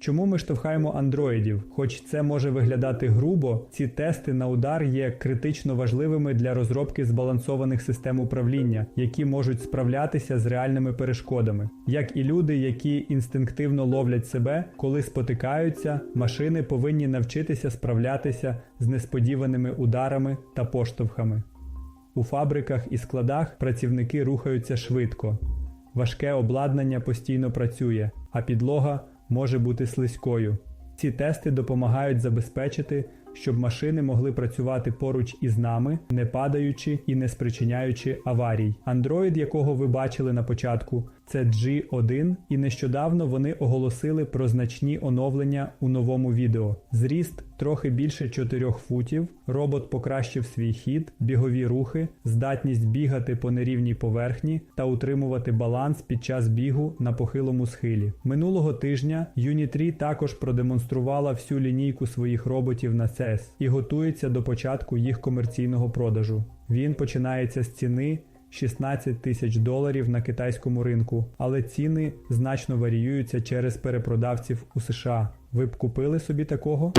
Чому ми штовхаємо андроїдів? Хоч це може виглядати грубо, ці тести на удар є критично важливими для розробки збалансованих систем управління, які можуть справлятися з реальними перешкодами. Як і люди, які інстинктивно ловлять себе, коли спотикаються, машини повинні навчитися справлятися з несподіваними ударами та поштовхами. У фабриках і складах працівники рухаються швидко. Важке обладнання постійно працює, а підлога може бути слизькою. Ці тести допомагають забезпечити, щоб машини могли працювати поруч із нами, не падаючи і не спричиняючи аварій. Андроїд, якого ви бачили на початку, це G1, і нещодавно вони оголосили про значні оновлення у новому відео. Зріст трохи більше 4 футів, робот покращив свій хід, бігові рухи, здатність бігати по нерівній поверхні та утримувати баланс під час бігу на похилому схилі. Минулого тижня Unitree також продемонструвала всю лінійку своїх роботів на CES і готується до початку їх комерційного продажу. Він починається з ціни 16 тисяч доларів на китайському ринку, але ціни значно варіюються через перепродавців у США. Ви б купили собі такого?